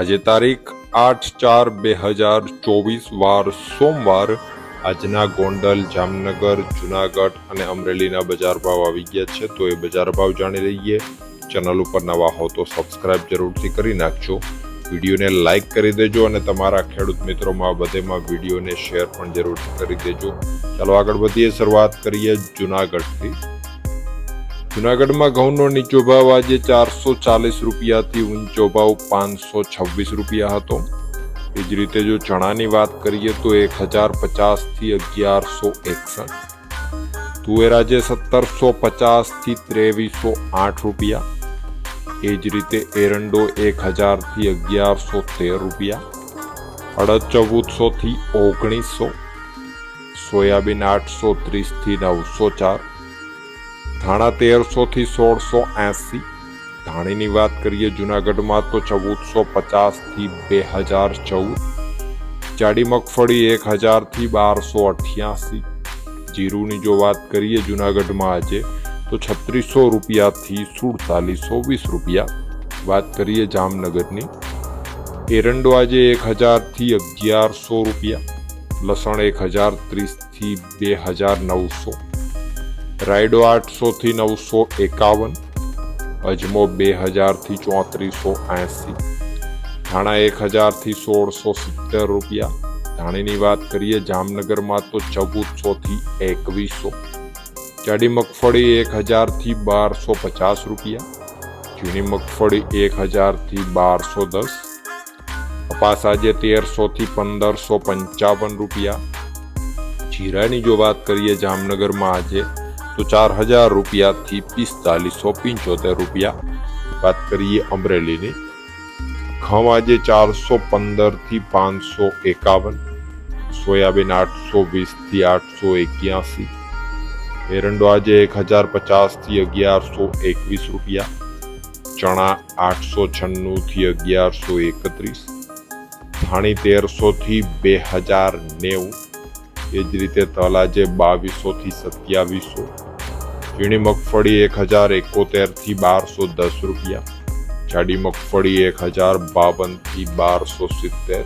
આજે તારીખ આઠ ચાર બે હજાર ચોવીસ, વાર સોમવાર. આજના ગોંડલ, જામનગર, જુનાગઢ અને અમરેલીના બજાર ભાવ આવી ગયા છે, તો એ બજાર ભાવ જાણી લઈએ. ચેનલ ઉપર નવા હો તો સબસ્ક્રાઇબ જરૂરથી કરી નાખજો. વિડીયોને લાઈક કરી દેજો અને તમારા ખેડૂત મિત્રોમાં બધેમાં વિડીયોને શેર પણ જરૂરથી કરી દેજો. ચાલો આગળ વધીએ, શરૂઆત કરીએ જુનાગઢથી. જુનાગઢમાં ઘઉંનો નીચો ભાવ આજે ચારસો ચાલીસ રૂપિયાથી ઊંચો ભાવ પાંચસો છવ્વીસ રૂપિયા હતો. એ જ રીતે જો ચણાની વાત કરીએ તો એક હજાર પચાસથી અગિયારસો એકસઠ. તુવેર આજે સત્તરસો પચાસથી ત્રેવીસો આઠ રૂપિયા. એ જ રીતે એરંડો એક હજારથી અગિયારસો તેર રૂપિયા. અડદ ચૌદસોથી ઓગણીસો. સોયાબીન આઠસો ત્રીસથી નવસો ચાર. ધાણા તેરસોથી સોળસો એંસી. ધાણીની વાત કરીએ જુનાગઢમાં તો ચૌદસો પચાસથી બે હજાર ચૌદ. જાડી મગફળી એક હજારથી બારસો અઠ્યાસી. જીરુની જો વાત કરીએ જુનાગઢમાં આજે, તો છત્રીસો રૂપિયાથી સુડતાલીસો વીસ રૂપિયા. વાત કરીએ જામનગરની, એરંડો આજે એક હજારથી અગિયારસો રૂપિયા. લસણ એક હજાર ત્રીસથી બે હજાર નવસો. રાયડો આઠસોથી નવસો એકાવન, અજમો બે હજારથી ચોત્રીસો એંસી, ધાણા એક હજારથી સોળસો સિત્તેર રૂપિયા. ધાણીની વાત કરીએ, જામનગરમાં તો ચૌદસોથી એકવીસો. જાડી મગફળી એક હજારથી બારસો પચાસ રૂપિયા. જૂની મગફળી એક હજારથી બારસો દસ. કપાસ આજે તેરસોથી પંદરસો પંચાવન રૂપિયા. જીરાની જો વાત કરીએ, જામનગરમાં આજે તો ચાર હજાર રૂપિયાથી પિસ્તાલીસો પંચોતેર રૂપિયા. વાત કરીએ અમરેલીની. ઘઉં આજે ચારસો પંદરથી પાંચસો એકાવન, સોયાબીન આઠસો વીસથી આઠસો એક્યાસી, એરંડો આજે એક હજાર પચાસથી અગિયારસો એકવીસ રૂપિયા, ચણા આઠસો છન્નુંથી અગિયારસો એકત્રીસ, ધાણી તેરસોથી બે હજાર નેવું, એ જ રીતે તલાજે બાવીસોથી સત્યાવીસો ઝીણી મગફળી એક હજાર એકોતેરથી બારસો દસ રૂપિયા. જાડી મગફળી એક હજાર બાવનથી બારસો સિત્તેર.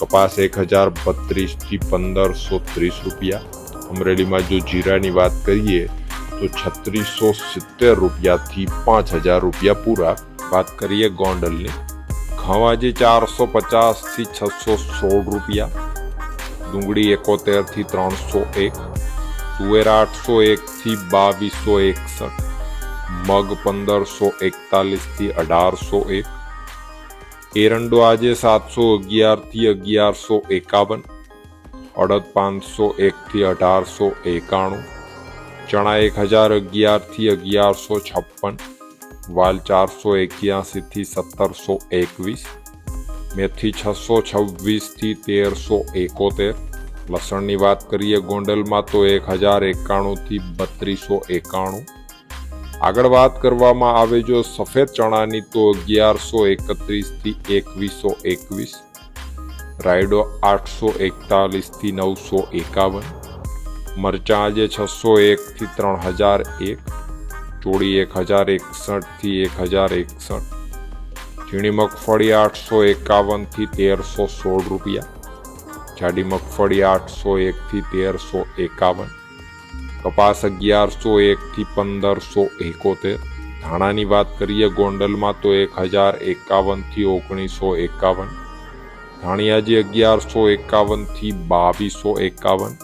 કપાસ એક હજાર બત્રીસથી પંદરસો ત્રીસ રૂપિયા. અમરેલીમાં જો જીરાની વાત કરીએ, તો છત્રીસો સિત્તેર રૂપિયાથી પાંચ હજાર રૂપિયા પૂરા. વાત કરીએ ગોંડલની. ખવાજી ચારસો પચાસથી છસો સોળ રૂપિયા. ડુંગળી એકોતેરથી ત્રણસો એક. તુવેર આઠસો એકથી બાવીસો એકસઠ, મગ પંદરસો એકતાલીસથી અઢારસો એક, એરંડો આજે સાતસો અગિયારથી અગિયારસો એકાવન, અડદ પાંચસો એકથી અઢારસો એકાણું, ચણા એક હજાર અગિયારથી અગિયારસો છપ્પન, વાલ ચારસો એક્યાસીથી સત્તરસો એકવીસ, મેથી છસો છવ્વીસથી તેરસો એકોતેર લસણની વાત કરીએ ગોંડલમાં તો એક હજાર એકાણુંથી બત્રીસો એકાણું. આગળ વાત કરવામાં આવે જો સફેદ ચણાની તો અગિયારસો એકત્રીસથી એકવીસો એકવીસ. રાયડો આઠસો એકતાલીસથી નવસો એકાવન. મરચાં આજે છસો એકથી ત્રણ હજાર એક. ચોળી એક હજાર એકસઠથી એક હજાર એકસઠ. ઝીણી મગફળી આઠસો એકાવનથી તેરસો સોળ રૂપિયા. જાડી મગફળી આઠસો એકથી તેરસો એકાવન, કપાસ અગિયારસો એકથી પંદરસો એકોતેર. ધાણાની વાત કરીએ ગોંડલમાં તો એક હજાર એકાવનથી ઓગણીસો એકાવન. ધાણિયાજી અગિયારસો એકાવનથી બાવીસો એકાવન.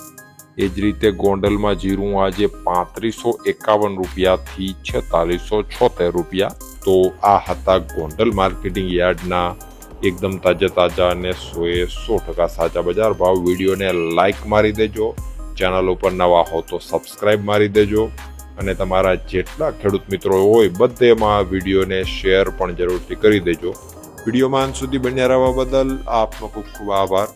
એ જ રીતે ગોંડલમાં જીરું આજે પાંત્રીસો એકાવન રૂપિયાથી છેતાલીસો છોતેર રૂપિયા. તો આ હતા ગોંડલ માર્કેટિંગ યાર્ડના એકદમ તાજા તાજા અને સોએ સો ટકા સાચા બજાર ભાવ. વિડીયોને લાઇક મારી દેજો. ચેનલ ઉપર નવા હો તો સબસ્ક્રાઇબ મારી દેજો. અને તમારા જેટલા ખેડૂત મિત્રો હોય બધેમાં વિડીયોને શેર પણ જરૂરથી કરી દેજો. વિડીયોમાં અંત સુધી બન્યા રહેવા બદલ આપનો ખૂબ ખૂબ આભાર.